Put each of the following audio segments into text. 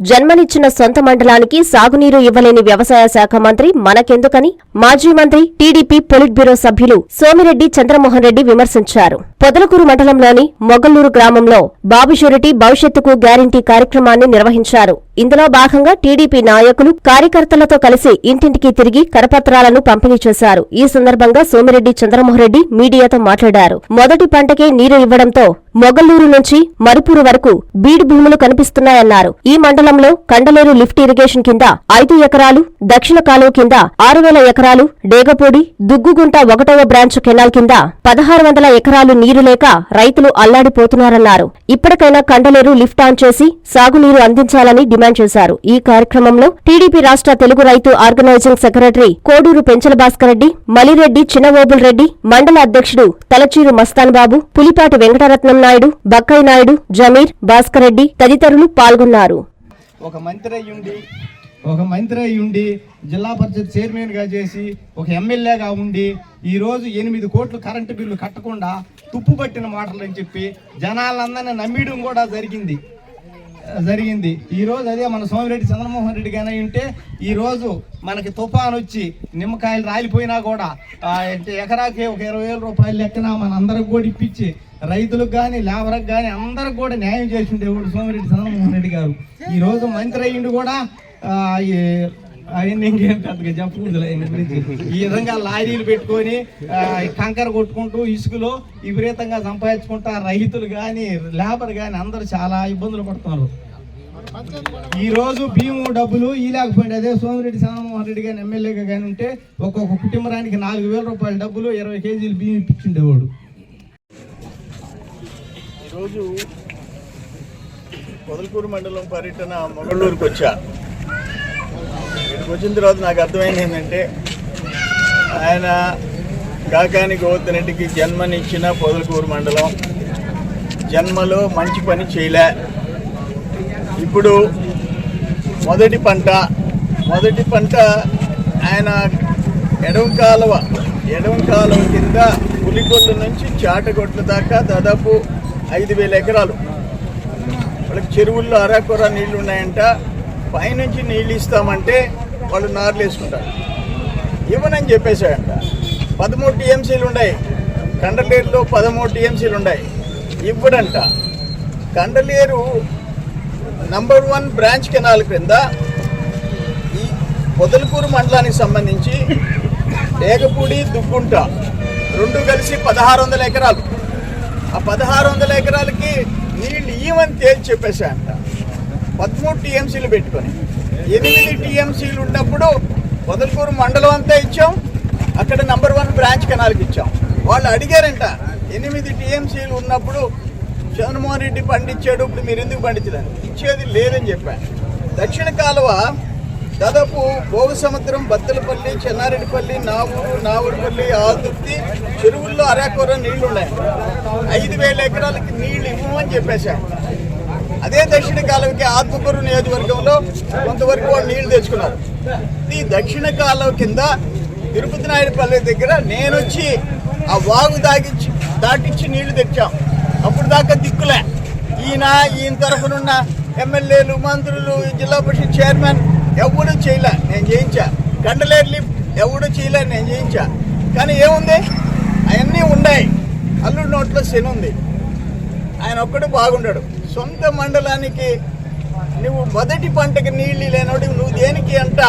జన్మనిచ్చిన సొంత మండలానికి సాగునీరు ఇవ్వలేని వ్యవసాయ శాఖ మంత్రి మనకెందుకని? మాజీ మంత్రి టీడీపీ పొలిట్ బ్యూరో సభ్యులు సోమిరెడ్డి చంద్రమోహన్ రెడ్డి విమర్శించారు. పొదలకూరు మండలంలోని మొగల్లూరు గ్రామంలో బాబు షూరిటీ భవిష్యత్తుకు గ్యారంటీ కార్యక్రమాన్ని నిర్వహించారు. ఇందులో భాగంగా టీడీపీ నాయకులు కార్యకర్తలతో కలిసి ఇంటింటికి తిరిగి కరపత్రాలను పంపిణీ చేశారు. ఈ సందర్భంగా సోమిరెడ్డి చంద్రమోహన్రెడ్డి మీడియాతో మాట్లాడారు. మొదటి పంటకే నీరు ఇవ్వడంతో మొగల్లూరు నుంచి మరుపూరు వరకు బీడు భూములు కనిపిస్తున్నాయన్నారు. ఈ మండలంలో కండలేరు లిఫ్ట్ ఇరిగేషన్ కింద ఐదు ఎకరాలు దక్షిణ కాలువ కింద ఆరు వేల ఎకరాలు డేగపూడి దుగ్గుగుంట ఒకటవ బ్రాంచ్ కెనాల్ కింద పదహారు వందల ఎకరాలు నీరు లేక రైతులు అల్లాడిపోతున్నారన్నారు. ఇప్పటికైనా కండలేరు లిఫ్ట్ ఆన్ చేసి సాగునీరు అందించాలని డిమాండ్ చేశారు. ఈ కార్యక్రమంలో టీడీపీ రాష్ట్ర తెలుగు రైతు ఆర్గనైజింగ్ సెక్రటరీ కోడూరు పెంచల భాస్కర్ రెడ్డి మలిరెడ్డి చిన్నవోబుల్ రెడ్డి మండల అధ్యక్షుడు తలచీరు మస్తాన్ బాబు పులిపాటి వెంకటరత్నం నాయుడు బక్కయ్య నాయుడు జమీర్ భాస్కర్ రెడ్డి తదితరులు పాల్గొన్నారు. ఒక మంత్రి అయ్యుండి ఒక మంత్రి అయ్యుండి జిల్లా పరిషత్ చైర్మన్గా చేసి ఒక ఎమ్మెల్యేగా ఉండి ఈరోజు ఎనిమిది కోట్లు కరెంటు బిల్లు కట్టకుండా తుప్పు పట్టిన మాటలు అని చెప్పి జనాలందరినీ నమ్మడం కూడా జరిగింది. జరిగింది. ఈరోజు అదే మన సోమిరెడ్డి చంద్రమోహన్ రెడ్డి కానీ ఉంటే ఈరోజు మనకి తుఫాన్ వచ్చి నిమ్మకాయలు రాలిపోయినా కూడా అంటే ఎకరాకి ఒక ఇరవై వేల రూపాయలు లెక్కన మన అందరికి కూడా ఇప్పించి రైతులకు కానీ లేబర్కి కానీ అందరికి కూడా న్యాయం చేసి ఉండేవాడు సోమిరెడ్డి చంద్రమోహన్ రెడ్డి గారు. ఈరోజు మంత్రి అయ్యిండు కూడా ఈ అవన్నీ ఇంకేం పెద్దగా చెప్పుకుందిలే గురించి ఈ విధంగా లారీలు పెట్టుకొని కంకర కొట్టుకుంటూ ఇసుకలో విపరీతంగా సంపాదించుకుంటా రైతులు కానీ లేబర్ కానీ అందరూ చాలా ఇబ్బందులు పడుతున్నారు. ఈ రోజు భీము డబ్బులు ఈ లేకపోయింది. అదే సోమిరెడ్డి చంద్రమోహన్ రెడ్డి గారిని ఎమ్మెల్యేగా కానీ ఉంటే ఒక్కొక్క కుటుంబానికి నాలుగు వేల రూపాయల డబ్బులు ఇరవై కేజీలు బియ్యం ఇప్పించిండేవాడు. ఈరోజు పొదలకూరు మండలం పర్యటన మొగళ్ళూరుకి వచ్చా ఇక్కడికి వచ్చిన తర్వాత నాకు అర్థమైంది ఏంటంటే ఆయన కాకాని గోవర్ధన్ జన్మనిచ్చిన పొదలకూరు మండలం. జన్మలో మంచి పని చేయలే. ఇప్పుడు మొదటి పంట మొదటి పంట ఆయన ఎడమ కాలువ ఎడవ కాలువ కింద పులికొల్లు నుంచి చాటగొట్ల దాకా దాదాపు ఐదు వేల ఎకరాలు. వాళ్ళకి చెరువుల్లో అరాకొర నీళ్ళు ఉన్నాయంట పైనుంచి నీళ్ళు ఇస్తామంటే వాళ్ళు నార్లు వేసుకుంటారు. ఇవ్వనని చెప్పేశాడంట. పదమూడు టీఎంసీలు ఉన్నాయి. కండలేరులో పదమూడు టీఎంసీలు ఉన్నాయి. ఇవ్వడంట. Kandaleru number one branch canal క్రింద ఈ పొదలకూరు మండలానికి సంబంధించి ఏగపూడి దుగ్గుంట రెండు కలిసి పదహారు వందల ఎకరాలు. ఆ పదహారు వందల ఎకరాలకి నీళ్ళు ఈవని తేల్చి చెప్పేశాయంట పదమూడు టీఎంసీలు పెట్టుకొని. ఎనిమిది టీఎంసీలు ఉన్నప్పుడు పొదలకూరు మండలం అంతా ఇచ్చాం. అక్కడ నంబర్ వన్ బ్రాంచ్ కెనాల్కి ఇచ్చాం. వాళ్ళు అడిగారంట ఎనిమిది టీఎంసీలు ఉన్నప్పుడు జగన్మోహన్ రెడ్డి పండించాడు ఇప్పుడు మీరు ఎందుకు పండించలేదు ఇచ్చేది లేదని చెప్పాను దక్షిణ కాలువ దాదాపు భోగ సముద్రం బత్తలపల్లి చెన్నారెడ్డిపల్లి నావూరు నావూరుపల్లి ఆదుర్తి చెరువుల్లో అరాకొర నీళ్ళు ఉన్నాయి ఐదు వేల ఎకరాలకి నీళ్ళు ఇవ్వమని చెప్పేశాం అదే దక్షిణ కాలువకి ఆత్మకూరు నియోజకవర్గంలో కొంతవరకు వాళ్ళు నీళ్ళు తెచ్చుకున్నారు. ఈ దక్షిణ కాలువ కింద తిరుపతి నాయుడుపల్లి దగ్గర నేను వచ్చి ఆ వాగు దాగించి దాటించి నీళ్ళు తెచ్చాం. అప్పుడు దాకా దిక్కులే. ఈయన ఈయన తరఫునున్న ఎమ్మెల్యేలు మంత్రులు జిల్లా పరిషత్ చైర్మన్ ఎవడు చేయలే. నేను చేయించా. గంటలేరు లిఫ్ట్ ఎవడు చేయలే నేను చేయించా. కానీ ఏముంది? అవన్నీ ఉన్నాయి. అల్లుడి నోట్లో శని ఉంది. ఆయన ఒక్కడు బాగుండడు. సొంత మండలానికి నువ్వు మొదటి పంటకి నీళ్ళు లేనోడి నువ్వు దేనికి అంట?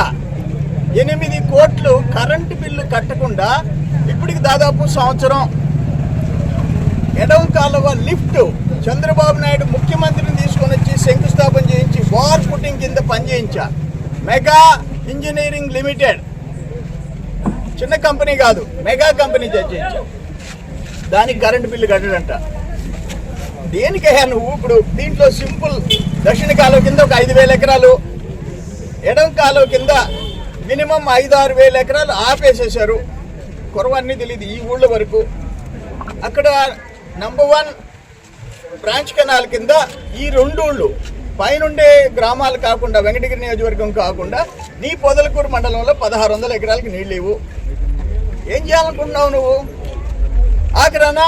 ఎనిమిది కోట్లు కరెంటు బిల్లు కట్టకుండా ఇప్పటికి దాదాపు సంవత్సరం ఎడవ కాలువ లిఫ్ట్ చంద్రబాబు నాయుడు ముఖ్యమంత్రిని తీసుకొని వచ్చి శంకుస్థాపన చేయించి వార్ పుట్టింగ్ కింద పనిచేయించా. Mega engineering limited. చిన్న కంపెనీ కాదు మెగా కంపెనీ చేయించా. దానికి కరెంటు బిల్లు కట్టడంట. దేనికయ్యా నువ్వు? ఇప్పుడు దీంట్లో సింపుల్ దక్షిణ కాలువ కింద ఒక ఐదు వేల ఎకరాలు ఎడం కాలువ కింద మినిమం ఐదు ఆరు వేల ఎకరాలు ఆపేసేశారు. కొరవన్నీ తెలియదు ఈ ఊళ్ళ వరకు. అక్కడ నంబర్ వన్ బ్రాంచ్ కెనాల్ కింద ఈ రెండు ఊళ్ళు పైనుండే గ్రామాలు కాకుండా వెంకటగిరి నియోజకవర్గం కాకుండా నీ పొదలకూరు మండలంలో పదహారు వందల ఎకరాలకి నీళ్ళు లేవు. ఏం చేయాలనుకుంటున్నావు నువ్వు? ఆఖరానా?